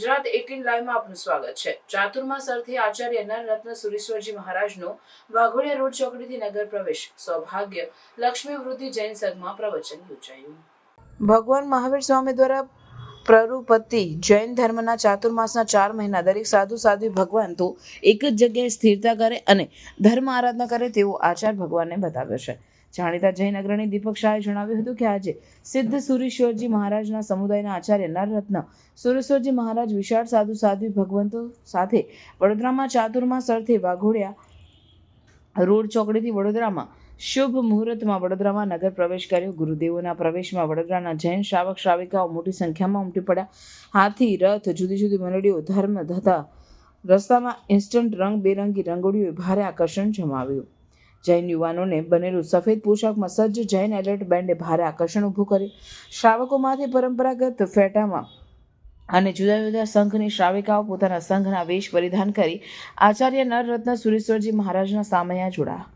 Gujarat eighteen લાઈવમાં આપનું સ્વાગત છે. ચાતુર્માસ અર્થે આચાર્ય નરરત્ન સુરેશ્વરજી મહારાજનો વાઘોડિયા રોડ ચોકડીથી નગર પ્રવેશ. સૌભાગ્ય લક્ષ્મી વૃદ્ધિ જૈન સંઘમાં પ્રવચન યોજાયું. ભગવાન મહાવીર સ્વામી દ્વારા પ્રરૂપતિ જૈન ધર્મના ચાતુર્માસના ચાર મહિના, દરેક સાધુ સાધ્વી ભગવાન તો એક જ જગ્યાએ સ્થિરતા કરે અને ધર્મ આરાધના કરે તેવો આચાર ભગવાનને બતાવ્યો છે. જાણીતા જૈન અગ્રણી દીપક શાહે જણાવ્યું હતું કે આજે સિદ્ધ સુરેશ્વરજી મહારાજના સમુદાયના આચાર્ય નરરત્ન સુરેશ્વરજી મહારાજ વિશાળ સાધુ સાધ્વી ભગવંતો સાથે વડોદરામાં ચાતુર્મા સરથે વાઘોડિયા રોડ ચોકડીથી વડોદરામાં શુભ મુહૂર્તમાં વડોદરામાં નગર પ્રવેશ કર્યો. ગુરુદેવોના પ્રવેશમાં વડોદરાના જૈન શ્રાવક શ્રાવિકાઓ મોટી સંખ્યામાં ઉમટી પડ્યા. હાથી, રથ, જુદી જુદી મંડળીઓ, ધર્મ, ધતા રસ્તામાં ઇન્સ્ટન્ટ રંગ બેરંગી રંગોળીઓએ ભારે આકર્ષણ જમાવ્યું. જૈન યુવાનોને બનેલું સફેદ પોશાકમાં સજ્જ જૈન એલર્ટ બેન્ડે ભારે આકર્ષણ ઊભું કર્યું. શ્રાવકોમાંથી પરંપરાગત ફેટામાં અને જુદા જુદા સંઘની શ્રાવિકાઓ પોતાના સંઘના વેશ પરિધાન કરી આચાર્ય નરરત્ન સુરેશ્વરજી મહારાજના સામયા જોડાયા.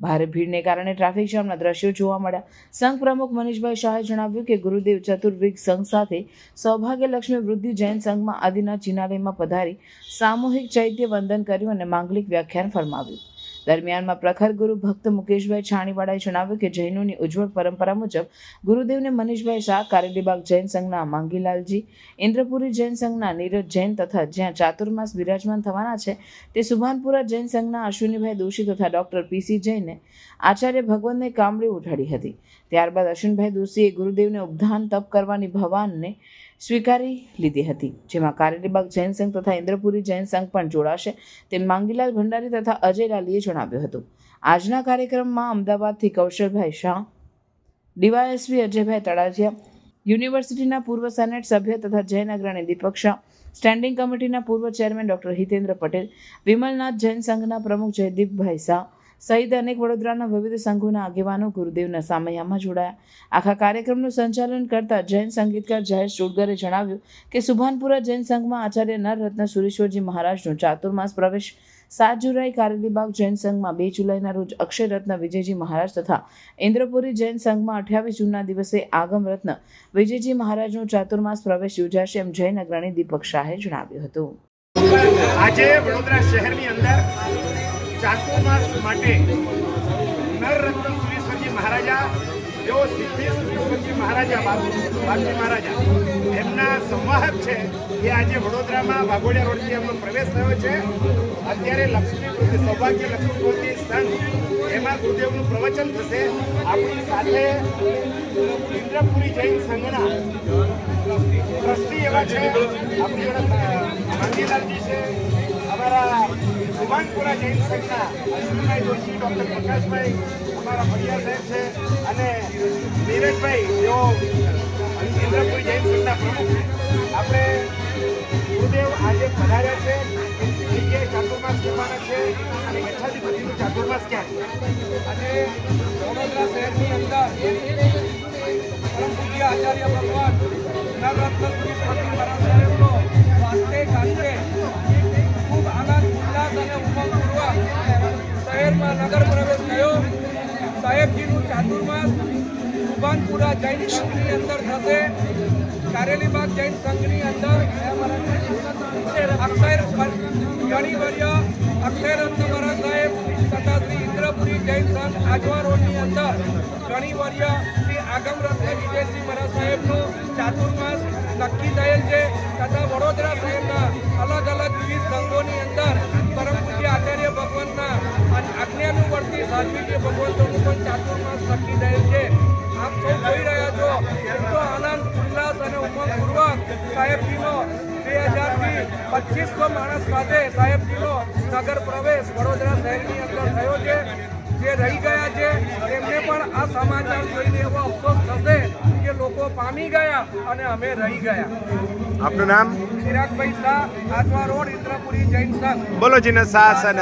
ભારે ભીડને કારણે ટ્રાફિક જામના દ્રશ્યો જોવા મળ્યા. સંઘ પ્રમુખ મનીષભાઈ શાહે જણાવ્યું કે ગુરુદેવ ચતુર્વિગ સંઘ સાથે સૌભાગ્ય લક્ષ્મી વૃદ્ધિ જૈન સંઘમાં આદિના જિનાલયમાં પધારી સામૂહિક ચૈત્ય વંદન કર્યું અને માંગલિક વ્યાખ્યાન ફરમાવ્યું. દરમિયાનમાં પ્રખર ગુરુ ભક્ત મુકેશભાઈ છાણીવાડાએ જણાવ્યું કે જૈનોની ઉજ્જવળ પરંપરા મુજબ ગુરુદેવને મનીષભાઈ શાહ કારેલીબાગ જૈન સંઘના માંગીલાલજી, ઇન્દ્રપુરી જૈન સંઘના નીરજ જૈન તથા જ્યાં ચાતુર્માસ બિરાજમાન થવાના છે તે સુભાનપુરા જૈન સંઘના અશ્વિનીભાઈ દોશી તથા ડૉક્ટર પીસી જૈને આચાર્ય ભગવાનને કામળી ઉઠાડી હતી. ત્યારબાદ અશ્વિનભાઈ દોશીએ ગુરુદેવને ઉપધાન તપ કરવાની ભવાનને સ્વીકારી લીધી હતી, જેમાં કારેલીબાગ જૈન સંઘ તથા ઇન્દ્રપુરી જૈન સંઘ પણ જોડાશે તેમ માંગીલાલ ભંડારી તથા અજય લાલીએ જણાવ્યું હતું. આજના કાર્યક્રમમાં અમદાવાદથી કૌશલભાઈ શાહ, ડીવાયએસપી અજયભાઈ તળાજિયા યુનિવર્સિટીના પૂર્વ સેનેટ સભ્ય તથા જૈન અગ્રણી દીપક શાહ, સ્ટેન્ડિંગ કમિટીના પૂર્વ ચેરમેન ડોક્ટર હિતેન્દ્ર પટેલ, વિમલનાથ જૈન સંઘના પ્રમુખ જયદીપભાઈ શાહ સહિત અનેક વડોદરાના વિવિધ સંઘોના આગેવાનો ગુરુદેવના સામયામાં જોડાયા. આખા કાર્યક્રમનું સંચાલન કરતા જૈન સંગીતકાર જયેશ ચુડગરે જણાવ્યું કે સુભાનપુરા જૈન સંઘમાં આચાર્ય નરરત્ન સુરેશ્વરજી મહારાજનો ચાતુર્માસ પ્રવેશ, સાત જુલાઈ કારેલીબાગ જૈન સંઘમાં બે જુલાઈના રોજ અક્ષયરત્ન વિજયજી મહારાજ તથા ઇન્દ્રપુરી જૈન સંઘમાં અઠ્યાવીસ જૂનના દિવસે આગમ રત્ન વિજયજી મહારાજનો ચાતુર્માસ પ્રવેશ યોજાશે એમ જૈન અગ્રણી દીપક શાહે જણાવ્યું હતું. આજે વડોદરા શહેરની અંદર ચાતુર્માસ માટે નરરત્ન સુરેશ્વરજી મહારાજા તેઓ સિદ્ધિ સુરેશ્વરજી મહારાજા બાપજી મહારાજા. એમના સંવાહક છે એ આજે વડોદરામાં વાઘોડિયા રોડથી એમનો પ્રવેશ થયો છે. અત્યારે લક્ષ્મી કૃતિ, સૌભાગ્ય લક્ષ્મી સંઘ એમાં ગુરુદેવનું પ્રવચન થશે. આપણી સાથે ઇન્દ્રપુરી જૈન સંઘના ટ્રસ્ટી એવા છે. આપણી જોડે ગાંધીલાલજી છે. અમારા સુભાનપુરા જૈન સંઘના અશ્વિનભાઈ જોશી, ડૉક્ટર પ્રકાશભાઈ, અમારા ભૈયા સાહેબ છે અને નીરજભાઈ, જેઓ ઇન્દ્રપુરી જૈન સંઘના પ્રમુખ છે. આપણે ગુરુદેવ આજે પધાર્યા છે. જગ્યાએ ચાતુર્માસ કરવાના છે અને યથાધિપતિનું ચાતુર્માસ ક્યાં છે? અને વડોદરા શહેરની અંદર પરમ પૂજ્ય આચાર્ય ભગવાન નવરત્ન શ્રી નગર પ્રવેશ થયો. સાહેબજીનું ચાતુર્માસ સુભાનપુરા જૈન સંઘની અંદર થશે. કારેલીબાગ જૈન સંઘની અંદર અક્ષર ગણીવર્ય અક્ષયરત્ન મહારાજ સાહેબ તથા શ્રી ઇન્દ્રપુરી જૈન સંઘ આજવા રોડની અંદર ગણીવર્ય શ્રી આગમરત્ન વિજયસિંહ મહારાજ સાહેબનું ચાતુર્માસ નક્કી થયેલ છે. તથા વડોદરા શહેરના અલગ અલગ વિવિધ સંઘોની અંદર આજ્ઞાનુવર્તી સાધ્વીજી ભગવંતોનું પણ ચાતુર્માસ નક્કી થયેલ છે. આપ સૌ જોઈ રહ્યા છો એટલો આનંદ, ઉલ્લાસ અને ઉમંગપૂર્વક સાહેબજીનો બે હજારથી પચીસો માણસ સાથે સાહેબજીનો નગર પ્રવેશ વડોદરા શહેરની અંદર થયો છે. જે રહી ગયા છે, તેમને પણ આ સમાચાર જોઈને એવો અફસોસ થશે કે લોકો પામી ગયા અને અમે રહી ગયા. આપનું નામ? ચિરાગભાઈ શાહ આજવા રોડ ઇન્દ્રપુરી જૈન સંઘ. બોલો જીને શાસન